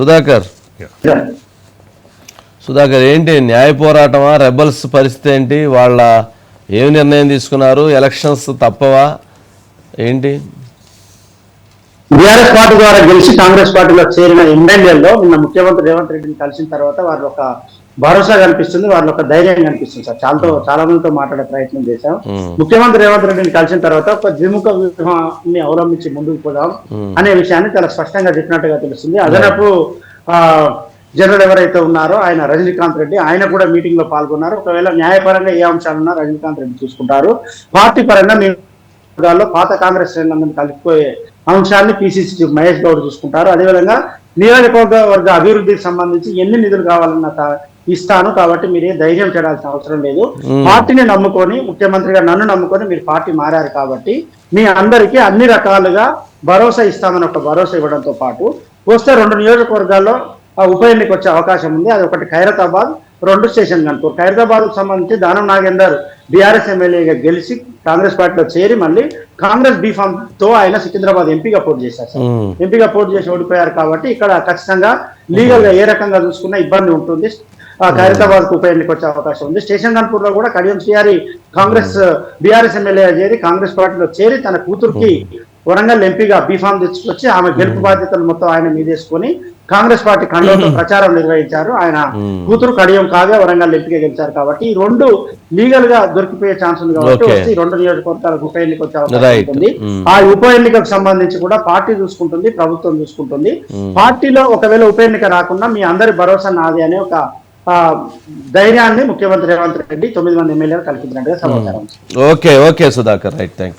సుధాకర్. సుధాకర్ ఏంటి? న్యాయ పోరాటమా? రెబల్స్ పరిస్థితి ఏంటి? వాళ్ళ ఏం నిర్ణయం తీసుకున్నారు? ఎలక్షన్స్ తప్పవా? ఏంటి? బీఆర్ఎస్ పార్టీ ద్వారా గెలిచి కాంగ్రెస్ పార్టీలో చేరిన ఎమ్మెల్యేల్లో నిన్న ముఖ్యమంత్రి రేవంత్ రెడ్డిని కలిసిన తర్వాత వారి ఒక భరోసా కనిపిస్తుంది వారి ఒక ధైర్యం కనిపిస్తుంది సార్. చాలా చాలా మందితో మాట్లాడే ప్రయత్నం చేశాం. మ్మ్. ముఖ్యమంత్రి రేవంత్ రెడ్డిని కలిసిన తర్వాత ఒక ద్విముఖ వ్యూహాన్ని అవలంబించి ముందుకు పోదాం అనే విషయాన్ని చాలా స్పష్టంగా చెప్పినట్టుగా తెలుస్తుంది. అదనపు ఆ జనరల్ ఎవరైతే ఉన్నారో ఆయన రజనీకాంత్ రెడ్డి ఆయన కూడా మీటింగ్లో పాల్గొన్నారు. ఒకవేళ న్యాయపరంగా ఏ అంశాలున్నా రజనీకాంత్ రెడ్డి చూసుకుంటారు. పార్టీ పరంగా వర్గాల్లో పాత కాంగ్రెస్ శ్రేణులందరినీ కలిపిపోయే అంశాన్ని పిసిసి మహేష్ గౌడ్ చూసుకుంటారు. అదేవిధంగా నియోజకవర్గ వర్గ అభివృద్ధికి సంబంధించి ఎన్ని నిధులు కావాలన్నా ఇస్తాను కాబట్టి మీరు ఏ ధైర్యం చేయాల్సిన అవసరం లేదు. పార్టీని నమ్ముకొని ముఖ్యమంత్రిగా నన్ను నమ్ముకొని మీరు పార్టీ మారారు కాబట్టి మీ అందరికీ అన్ని రకాలుగా భరోసా ఇస్తామని ఒక భరోసా ఇవ్వడంతో పాటు వస్తే రెండు నియోజకవర్గాల్లో ఆ ఉప ఎన్నిక వచ్చే అవకాశం ఉంది. అది ఒకటి ఖైరతాబాద్ రెండు స్టేషన్ కనుకో ఖైరతాబాద్కు సంబంధించి దానం నాగేందర్ బీఆర్ఎస్ ఎమ్మెల్యేగా గెలిచి కాంగ్రెస్ పార్టీలో చేరి మళ్ళీ కాంగ్రెస్ బీఫామ్తో ఆయన సికింద్రాబాద్ ఎంపీగా పోటీ చేశారు సార్. ఎంపీగా పోటీ చేసి ఓడిపోయారు కాబట్టి ఇక్కడ ఖచ్చితంగా లీగల్గా ఏ రకంగా చూసుకున్నా ఇబ్బంది ఉంటుంది. ఖైరతాబాద్కు ఉప ఎన్నిక వచ్చే అవకాశం ఉంది. స్టేషన్ గన్పూర్లో కూడా కడియం శ్రీహారి కాంగ్రెస్ బీఆర్ఎస్ ఎమ్మెల్యే చేరి కాంగ్రెస్ పార్టీలో చేరి తన కూతురుకి వరంగల్ ఎంపీగా బీఫామ్ తెచ్చుకొచ్చి ఆమె గెలుపు బాధ్యతలు మొత్తం ఆయన మీదేసుకొని కాంగ్రెస్ పార్టీ కండోతో ప్రచారం నిర్వహించారు. ఆయన కూతురు కడియం కాగా వరంగల్ ఎంపీగా గెలిచారు కాబట్టి ఈ రెండు లీగల్గా దొరికిపోయే ఛాన్స్ ఉంది కాబట్టి ఈ రెండు నియోజకవర్గాలకు ఉప ఎన్నిక వచ్చే అవకాశం. ఉంటుంది. ఆ ఉప ఎన్నికకు సంబంధించి కూడా పార్టీ చూసుకుంటుంది ప్రభుత్వం చూసుకుంటుంది. పార్టీలో ఒకవేళ ఉప ఎన్నిక రాకుండా మీ అందరి భరోసా నాది అనే ఒక ధైర్యాన్ని ముఖ్యమంత్రి రేవంత్ రెడ్డి తొమ్మిది మంది ఎమ్మెల్యేలు కల్పించినట్టుగా సమాచారం. Okay okay Sudhakar right thank